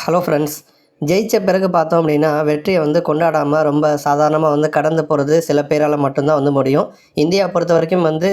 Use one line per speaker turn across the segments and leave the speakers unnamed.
Hello friends ஜெயித்த பிறகு பார்த்தோம் அப்படின்னா வெற்றியை வந்து கொண்டாடாமல் ரொம்ப சாதாரணமாக வந்து கடந்து போகிறது சில பேரால் மட்டும்தான் வந்து முடியும். இந்தியா பொறுத்த வரைக்கும் வந்து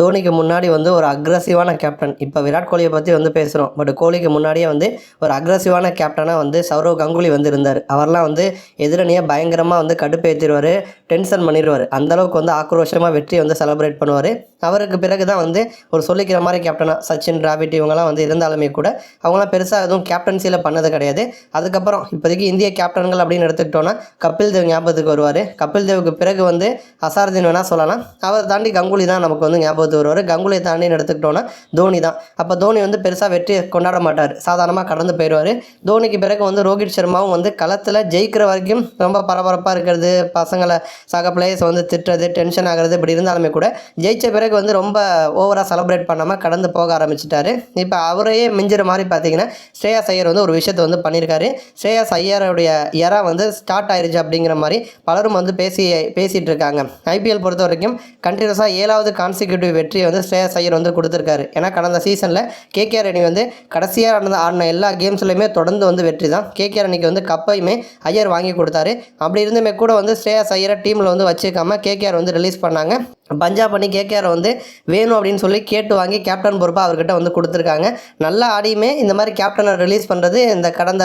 தோனிக்கு முன்னாடி வந்து ஒரு அக்ரஸிவான கேப்டன் இப்போ விராட் கோலியை பற்றி வந்து பேசுகிறோம் பட் கோலிக்கு முன்னாடியே வந்து ஒரு அக்ரஸிவான கேப்டனாக வந்து சௌரவ் கங்குலி வந்து இருந்தார். அவர்லாம் வந்து எதிரணியை பயங்கரமாக வந்து கடுப்பேற்றிடுவார் டென்ஷன் பண்ணிடுவார் அந்தளவுக்கு வந்து ஆக்ரோஷமாக வெற்றியை வந்து செலிப்ரேட் பண்ணுவார். அவருக்கு பிறகு தான் வந்து ஒரு சொல்லிக்கிற மாதிரி கேப்டனாக சச்சின் டிராவிட் இவங்கெல்லாம் வந்து இருந்தாலுமே கூட அவங்களாம் பெருசாக எதுவும் கேப்டன்சியில் பண்ணது கிடையாது. அதுக்கப்புறம் இப்போதைக்கு இந்திய கேப்டன்கள் அப்படின்னு எடுத்துக்கிட்டோன்னா கபில் தேவ் ஞாபகத்துக்கு வருவார். கபில் தேவுக்கு பிறகு வந்து அசாருதீன் வேணால் சொல்லலாம். அவர் தாண்டி கங்குலி தான் நமக்கு வந்து ஞாபகத்துக்கு வருவார். கங்குலியை தாண்டின்னு எடுத்துக்கிட்டோன்னா தோனி தான். அப்போ தோனி வந்து பெருசாக வெற்றி கொண்டாட மாட்டார். சாதாரணமாக கடந்து போயிடுவார். தோனிக்கு பிறகு வந்து ரோஹித் சர்மாவும் வந்து களத்தில் ஜெயிக்கிற வரைக்கும் ரொம்ப பரபரப்பாக இருக்கிறது. பசங்களை சக பிளேயர்ஸ் வந்து திட்டுறது டென்ஷன் ஆகிறது இப்படி இருந்தாலுமே கூட ஜெயித்த பிறகு வந்து ரொம்ப ஓவராக செலப்ரேட் பண்ணாமல் கடந்து போக ஆரம்பிச்சிட்டாரு. இப்போ அவரையே மிஞ்சுற மாதிரி பார்த்தீங்கன்னா ஸ்ரேயா ஐயர் வந்து ஒரு விஷயத்தை வந்து பண்ணியிருக்காரு. ஸ்ரேயாஸ் ஐயருடைய எரா வந்து ஸ்டார்ட் ஆயிருச்சு அப்படிங்கிற மாதிரி பலரும் வந்து பேசி பேசிகிட்டு இருக்காங்க ஐபிஎல் பொறுத்த வரைக்கும் கண்டினியூஸாக ஏழாவது கான்சிக்யூட்டிவ் வெற்றியை வந்து ஸ்ரேயஸ் ஐயர் வந்து கொடுத்துருக்காரு. ஏன்னா கடந்த சீசனில் கேகேஆர் அணி வந்து கடைசியாக நடந்த ஆடின எல்லா கேம்ஸ்லையுமே தொடர்ந்து வந்து வெற்றி தான். கேகேஆர் அணிக்கு வந்து கப்பையுமே ஐயர் வாங்கி கொடுத்தாரு. அப்படி இருந்துமே கூட வந்து ஸ்ரேயாஸ் ஐயரை டீமில் வந்து வச்சுக்காமல் கேகேஆர் வந்து ரிலீஸ் பண்ணாங்க. பஞ்சாப் அணி கேகேஆர் வந்து வேணும் அப்படின்னு சொல்லி கேட்டு வாங்கி கேப்டன் பொறுப்பாக அவர்கிட்ட வந்து கொடுத்துருக்காங்க. நல்லா ஆடியுமே இந்த மாதிரி கேப்டனை ரிலீஸ் பண்ணுறது இந்த கடந்த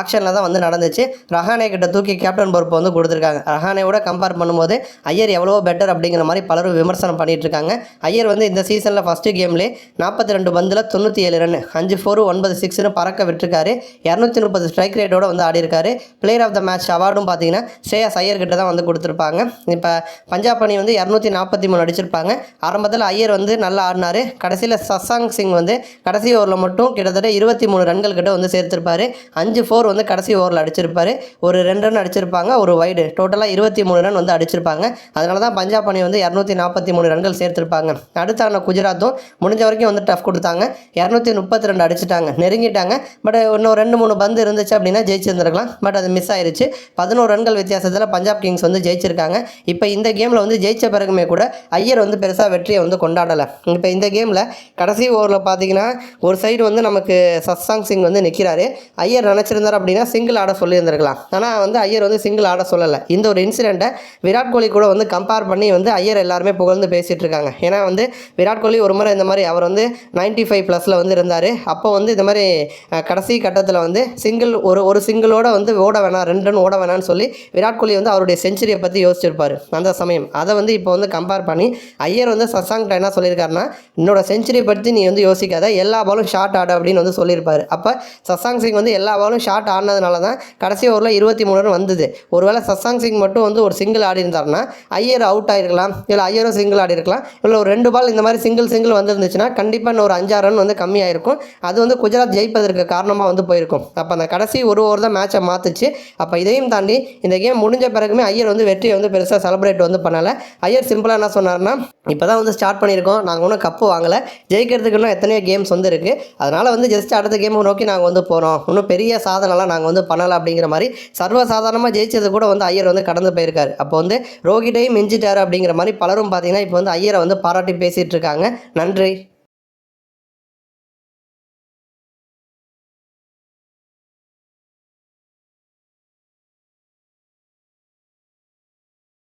ஆக்ஷனில் தான் வந்து நடந்துச்சு. ரஹானே கிட்ட தூக்கி கேப்டன் பொறுப்பை வந்து கொடுத்துருக்காங்க. ரஹானேவோட கம்பேர் பண்ணும்போது ஐயர் எவ்வளோ பெட்டர் அப்படிங்கிற மாதிரி பலரும் விமர்சனம் பண்ணிட்டு இருக்காங்க ஐயர் வந்து இந்த சீசனில் ஃபஸ்ட்டு கேம்லேயே நாற்பத்தி ரெண்டு பந்தில் தொண்ணூற்றி ஏழு ரன் அஞ்சு ஃபோர் ஒன்பது சிக்ஸ்னு பறக்க விட்டுருக்காரு. இரநூத்தி முப்பது ஸ்ட்ரைக் ரேட்டோட வந்து ஆடிருக்காரு பிளேயர் ஆஃப் த மேட்ச் அவார்டும் பார்த்தீங்கன்னா ஸ்ரேயாஸ் ஐயர் கிட்ட தான் வந்து கொடுத்துருப்பாங்க. இப்போ பஞ்சாப் அணி வந்து இரநூத்தி நாற்பத்தி மூணு அடிச்சிருப்பாங்க. ஆரம்பத்தில் ஐயர் வந்து நல்லா ஆடினார். கடைசியில் சசாங் சிங் வந்து கடைசி ஓவரில் மட்டும் கிட்டத்தட்ட இருபத்தி மூணு ரன்கள் கிட்ட வந்து சேர்த்துருப்பாரு. அஞ்சு ஃபோர் வந்து கடைசி ஓவரில் அடிச்சிருப்பார். ஒரு ரெண்டு ரன் அடிச்சிருப்பாங்க ஒரு வைடு டோட்டலாக இருபத்தி மூணு ரன் வந்து அடிச்சிருப்பாங்க. அதனால தான் பஞ்சாப் அணி வந்து இரநூத்தி நாற்பத்தி மூணு ரன்கள் சேர்த்துருப்பாங்க. அடுத்த ஆன குஜராத்தும் முடிஞ்ச வரைக்கும் வந்து டஃப் கொடுத்தாங்க. இரநூத்தி முப்பத்தி ரெண்டு அடிச்சிட்டாங்க நெருங்கிட்டாங்க. பட் இன்னும் ரெண்டு மூணு பந்து இருந்துச்சு அப்படின்னா ஜெயிச்சிருந்துருக்கலாம். பட் அது மிஸ் ஆயிருச்சு. பதினோரு ரன்கள் வித்தியாசத்தில் பஞ்சாப் கிங்ஸ் வந்து ஜெயிச்சிருக்காங்க. இப்போ இந்த கேமில் வந்து ஜெயிச்ச பிறகுமே கூட ஐயர் வந்து பெருசாக வெற்றியை வந்து கொண்டாடலை. இப்போ இந்த கேமில் கடைசி ஓவரில் பார்த்தீங்கன்னா ஒரு சைடு வந்து நமக்கு சஸ்தாங் சிங் வந்து நிற்கிறாரு ஐயர் நினச்சிருந்தார் அப்படின்னா சிங்கிள் ஆட சொல்லியிருந்திருக்கலாம். ஆனால் வந்து ஐயர் வந்து சிங்கிள் ஆட சொல்லலை. இந்த ஒரு இன்சிடெண்ட்டை விராட் கோலி கூட வந்து கம்பேர் பண்ணி வந்து ஐயர் எல்லாருமே புகழ்ந்து பேசிகிட்டு இருக்காங்க. ஏன்னா வந்து விராட் கோலி ஒரு முறை இந்த மாதிரி அவர் வந்து நைன்ட்டி ஃபைவ் ப்ளஸில் வந்து இருந்தார். அப்போ வந்து இந்த மாதிரி கடைசி கட்டத்தில் வந்து சிங்கிள் ஒரு ஒரு சிங்கிளோட வந்து ஓட வேணாம் ரெண்டு ரன் ஓட வேணாம்னு சொல்லி விராட் கோலி வந்து அவருடைய செஞ்சுரியை பற்றி யோசிச்சிருப்பார். அந்த சமயம். அதை வந்து இப்போ வந்து கம்பேர் பண்ணி ஐயர் வந்து சசாங்கிட்ட என்ன சொல்லியிருக்காருன்னா என்னோட செஞ்சுரி பற்றி நீ வந்து யோசிக்காத எல்லா பாலும் ஷார்ட் ஆடு அப்படின்னு வந்து சொல்லியிருப்பார். அப்போ சசாங் சிங் வந்து எல்லா பாலும் ஷார்ட் ஆடினதுனால தான் கடைசி ஓவரில் இருபத்தி மூணு ரன் வந்தது. ஒருவேளை சசாங் சிங் மட்டும் வந்து ஒரு சிங்கிள் ஆடி இருந்தாருன்னா ஐயர் அவுட் ஆகிருக்கலாம் இல்லை ஐயரும் சிங்கிள் ஆடி இருக்கலாம் இல்லை ஒரு ரெண்டு பால் இந்த மாதிரி சிங்கிள் சிங்கிள் வந்துருந்துச்சுன்னா கண்டிப்பாக இன்னும் ஒரு அஞ்சாறு ரன் வந்து கம்மியாயிருக்கும். அது வந்து குஜராத் ஜெயிப்பதற்கு காரணமாக வந்து போயிருக்கும். அப்போ அந்த கடைசி ஒரு ஓவர் தான் மேட்சை மாற்றுச்சு அப்போ இதையும் தாண்டி இந்த கேம் முடிஞ்ச பிறகுமே ஐயர் வந்து வெற்றியை வந்து பெருசாக செலிப்ரேட் வந்து பண்ணலை. ஐயர் சிம்பிளாக என்ன சொன்னார்னா இப்போ தான் வந்து ஸ்டார்ட் பண்ணியிருக்கோம். நாங்கள் ஒன்றும் கப்பு வாங்கலை. ஜெயிக்கிறதுக்கு இன்னும் எத்தனையோ கேம்ஸ் வந்து இருக்குது அதனால் வந்து ஜஸ்ட் அடுத்த கேமை நோக்கி நாங்கள் வந்து போகிறோம் இன்னும் பெரிய சாதனைலாம் நாங்கள் வந்து பண்ணலை அப்படிங்கிற மாதிரி சர்வசாதாரணமாக ஜெயிச்சது கூட வந்து ஐயர் வந்து கடந்து போயிருக்காரு. அப்போ வந்து ரோகிட்டையும் மிஞ்சிட்டார் அப்படிங்கிற மாதிரி பலரும் பார்த்தீங்கன்னா இப்போ வந்து ஐயரை வந்து பாராட்டி பேசிகிட்டு இருக்காங்க. நன்றி.